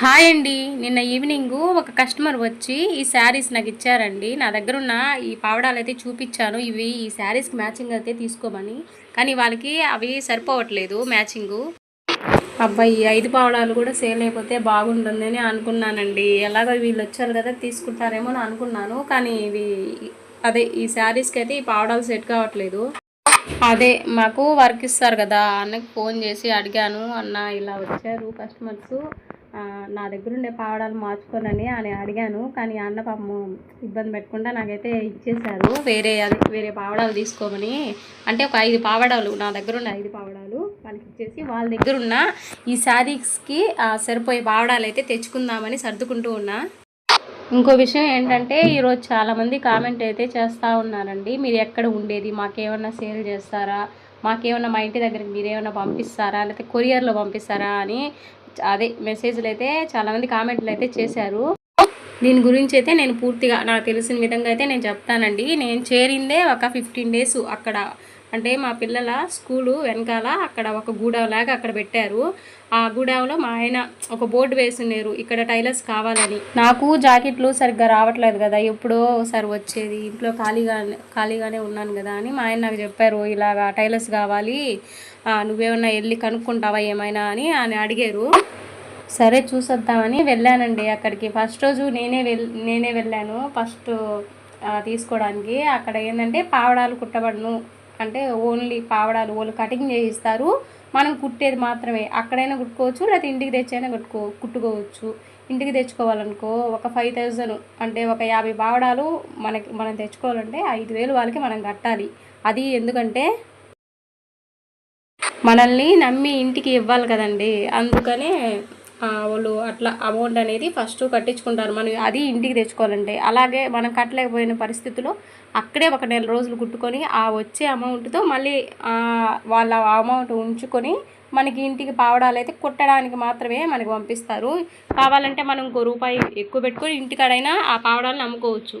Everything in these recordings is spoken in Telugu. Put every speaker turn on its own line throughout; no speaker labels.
హాయ్ అండి. నిన్న ఈవినింగ్ ఒక కస్టమర్ వచ్చి ఈ శారీస్ నాకు ఇచ్చారండి. నా దగ్గర ఉన్న ఈ పావడాలు అయితే చూపించాను. ఇవి ఈ శారీస్కి మ్యాచింగ్ అయితే తీసుకోమని. కానీ వాళ్ళకి అవి సరిపోవట్లేదు మ్యాచింగు. అబ్బాయి ఐదు పావడాలు కూడా సేల్ అయిపోతే బాగుంటుందని అనుకున్నానండి. ఎలాగో వీళ్ళు వచ్చారు కదా తీసుకుంటారేమో అని అనుకున్నాను. కానీ ఇవి అదే ఈ శారీస్కి అయితే ఈ పావడాలు సెట్ కావట్లేదు. అదే మాకు వర్క్ ఇస్తారు కదా. అన్నకి ఫోన్ చేసి అడిగాను. అన్న ఇలా వచ్చారు కస్టమర్స్. నా దగ్గర ఉండే పావడాలు మార్చుకోనని అని అడిగాను. కానీ అన్న పాపము ఇబ్బంది పెట్టకుండా నాకైతే ఇచ్చేశారు. వేరే అది వేరే పావడాలు తీసుకోమని. అంటే ఒక ఐదు పావడాలు నా దగ్గర ఉన్న ఐదు పావడాలు వాళ్ళకి ఇచ్చేసి వాళ్ళ దగ్గర ఉన్న ఈ శారీస్కి సరిపోయే పావడాలు అయితే తెచ్చుకుందామని సర్దుకుంటూ ఉన్నా. ఇంకో విషయం ఏంటంటే ఈరోజు చాలామంది కామెంట్ అయితే చేస్తూ ఉన్నారండి. మీరు ఎక్కడ ఉండేది? మాకేమన్నా సేల్ చేస్తారా? మాకేమన్నా మా ఇంటి దగ్గరికి మీరేమన్నా పంపిస్తారా? లేకపోతే కొరియర్లో పంపిస్తారా అని అదే మెసేజ్లు అయితే చాలామంది కామెంట్లు అయితే చేశారు. దీని గురించి అయితే నేను పూర్తిగా నాకు తెలిసిన విధంగా అయితే నేను చెప్తానండి. నేను చేరిందే ఒక ఫిఫ్టీన్ డేస్ అక్కడ. అంటే మా పిల్లల స్కూలు వెనకాల అక్కడ ఒక గూడవలాగా అక్కడ పెట్టారు. ఆ గూడవలో మా ఆయన ఒక బోర్డు వేసున్నారు ఇక్కడ టైలర్స్ కావాలని. నాకు జాకెట్లు సరిగ్గా రావట్లేదు కదా ఎప్పుడో ఒకసారి వచ్చేది ఇంట్లో ఖాళీగా ఖాళీగానే ఉన్నాను కదా అని మా ఆయన నాకు చెప్పారు ఇలాగా టైలర్స్ కావాలి నువ్వేమన్నా వెళ్ళి కనుక్కుంటావా ఏమైనా అని అని అడిగారు. సరే చూసొద్దామని వెళ్ళానండి అక్కడికి. ఫస్ట్ రోజు నేనే వెల్ నేనే వెళ్ళాను ఫస్ట్ తీసుకోవడానికి. అక్కడ ఏంటంటే పావడాలు కుట్టబడను అంటే ఓన్లీ పావడాలు వాళ్ళు కటింగ్ చేయిస్తారు. మనం కుట్టేది మాత్రమే. అక్కడైనా కుట్టుకోవచ్చు లేకపోతే ఇంటికి తెచ్చైనా కుట్టుకో కుట్టుకోవచ్చు. ఇంటికి తెచ్చుకోవాలనుకో ఒక ఫైవ్ థౌజండ్ అంటే ఒక యాభై పావడాలు మనకి మనం తెచ్చుకోవాలంటే ఐదు వేలు వాళ్ళకి మనం కట్టాలి. అది ఎందుకంటే మనల్ని నమ్మి ఇంటికి ఇవ్వాలి కదండి. అందుకనే వాళ్ళు అట్లా అమౌంట్ అనేది ఫస్ట్ కట్టించుకుంటారు. మనం అది ఇంటికి తెచ్చుకోవాలంటే. అలాగే మనం కట్టలేకపోయిన పరిస్థితిలో అక్కడే ఒక నెల రోజులు కుట్టుకొని ఆ వచ్చే అమౌంట్తో మళ్ళీ వాళ్ళ అమౌంట్ ఉంచుకొని మనకి ఇంటికి పావడాలు అయితే కుట్టడానికి మాత్రమే మనకి పంపిస్తారు. కావాలంటే మనం ఇంకో రూపాయి ఎక్కువ పెట్టుకొని ఇంటికాడైనా ఆ పావడాలను అమ్ముకోవచ్చు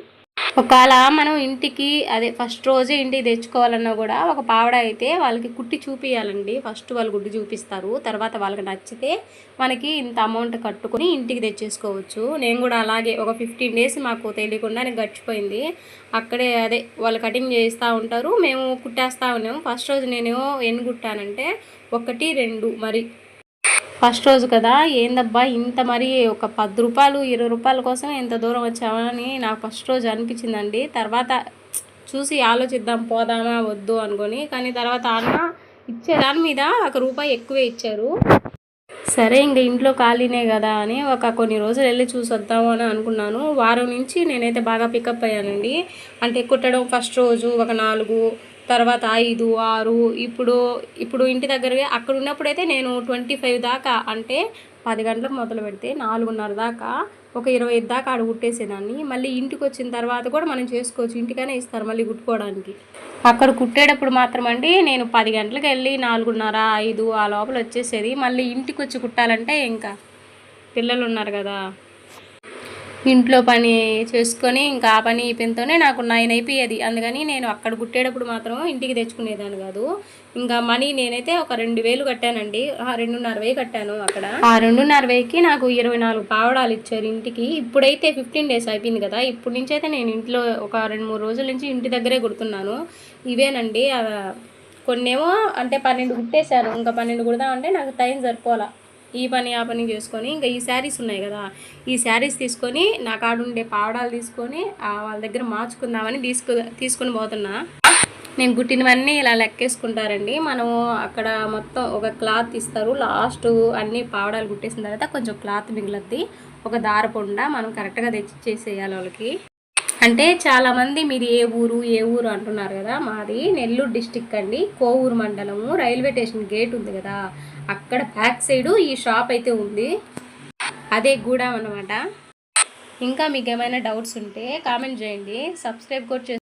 ఒకవేళ మనం ఇంటికి అదే ఫస్ట్ రోజే ఇంటికి తెచ్చుకోవాలన్నా కూడా ఒక పావడ అయితే వాళ్ళకి కుట్టి చూపించాలండి ఫస్ట్ వాళ్ళు గుడ్డి చూపిస్తారు. తర్వాత వాళ్ళకి నచ్చితే మనకి ఇంత అమౌంట్ కట్టుకొని ఇంటికి తెచ్చేసుకోవచ్చు. నేను కూడా అలాగే ఒక ఫిఫ్టీన్ డేస్ మాకు తెలియకుండా గడిచిపోయింది. అక్కడే అదే వాళ్ళు కటింగ్ చేస్తూ ఉంటారు. మేము కుట్టేస్తూ ఉన్నాము. ఫస్ట్ రోజు నేను ఎన్ని కుట్టానంటే ఒకటి రెండు మరి ఫస్ట్ రోజు కదా ఏందబ్బా ఇంత మరి ఒక పది రూపాయలు ఇరవై రూపాయల కోసం ఇంత దూరం వచ్చామని నాకు ఫస్ట్ రోజు అనిపించిందండి. తర్వాత చూసి ఆలోచిద్దాం పోదామా వద్దు అనుకొని కానీ తర్వాత అన్న ఇచ్చే దాని మీద ఒక రూపాయి ఎక్కువే ఇచ్చారు. సరే ఇంక ఇంట్లో ఖాళీనే కదా అని ఒక కొన్ని రోజులు వెళ్ళి చూసి వద్దాము అని అనుకున్నాను. వారం నుంచి నేనైతే బాగా పికప్ అయ్యానండి. అంటే కుట్టడం ఫస్ట్ రోజు ఒక నాలుగు తర్వాత ఐదు ఆరు ఇప్పుడు ఇప్పుడు ఇంటి దగ్గర అక్కడ ఉన్నప్పుడైతే నేను ట్వంటీ ఫైవ్ దాకా అంటే పది గంటలకు మొదలు పెడితే నాలుగున్నర దాకా ఒక ఇరవై ఐదు దాకా ఆడ కుట్టేసేదాన్ని. మళ్ళీ ఇంటికి వచ్చిన తర్వాత కూడా మనం చేసుకోవచ్చు. ఇంటికనే ఇస్తారు మళ్ళీ కుట్టుకోవడానికి. అక్కడ కుట్టేటప్పుడు మాత్రం అండి నేను పది గంటలకు వెళ్ళి నాలుగున్నర ఐదు ఆ లోపల వచ్చేసేది. మళ్ళీ ఇంటికి వచ్చి కుట్టాలంటే ఇంకా పిల్లలు ఉన్నారు కదా. ఇంట్లో పని చేసుకొని ఇంకా ఆ పని అయిపోయినతోనే నాకు నైన్ అయిపోయేది. అందుకని నేను అక్కడ కుట్టేటప్పుడు మాత్రం ఇంటికి తెచ్చుకునేదాన్ని కాదు. ఇంకా మనీ నేనైతే ఒక రెండు వేలు కట్టానండి. ఆ రెండున్నర వేలు కట్టాను అక్కడ. ఆ రెండున్నర వేకి నాకు ఇరవై నాలుగు పావడాలు ఇచ్చారు ఇంటికి. ఇప్పుడైతే ఫిఫ్టీన్ డేస్ అయిపోయింది కదా. ఇప్పుడు నుంచి అయితే నేను ఇంట్లో ఒక రెండు మూడు రోజుల నుంచి ఇంటి దగ్గరే కుడుతున్నాను. ఇవేనండి కొన్నేమో అంటే పన్నెండు కుట్టేశాను ఇంకా పన్నెండు కుడదామంటే నాకు టైం సరిపోలా. ఈ పని ఆ పని చేసుకొని ఇంకా ఈ శారీస్ ఉన్నాయి కదా ఈ శారీస్ తీసుకొని నా కాడుండే పావడాలు తీసుకొని వాళ్ళ దగ్గర మార్చుకుందామని తీసుకు తీసుకొని పోతున్నా. నేను కుట్టినవన్నీ ఇలా లెక్కేసుకుంటారండి. మనం అక్కడ మొత్తం ఒక క్లాత్ ఇస్తారు. లాస్ట్ అన్ని పావడాలు కుట్టేసిన తర్వాత కొంచెం క్లాత్ మిగులుద్ది. ఒక దారపుండ మనం కరెక్ట్గా తెచ్చి చేసేయాలి వాళ్ళకి. అంటే చాలామంది మీరు ఏ ఊరు ఏ ఊరు అంటున్నారు కదా మాది నెల్లూరు డిస్టిక్ అండి. కోవూరు మండలము రైల్వే స్టేషన్ గేట్ ఉంది కదా అక్కడ బ్యాక్ సైడు ఈ షాప్ అయితే ఉంది. అదే గూడెం అన్నమాట. ఇంకా మీకు ఏమైనా డౌట్స్ ఉంటే కామెంట్ చేయండి. సబ్స్క్రైబ్ కూడా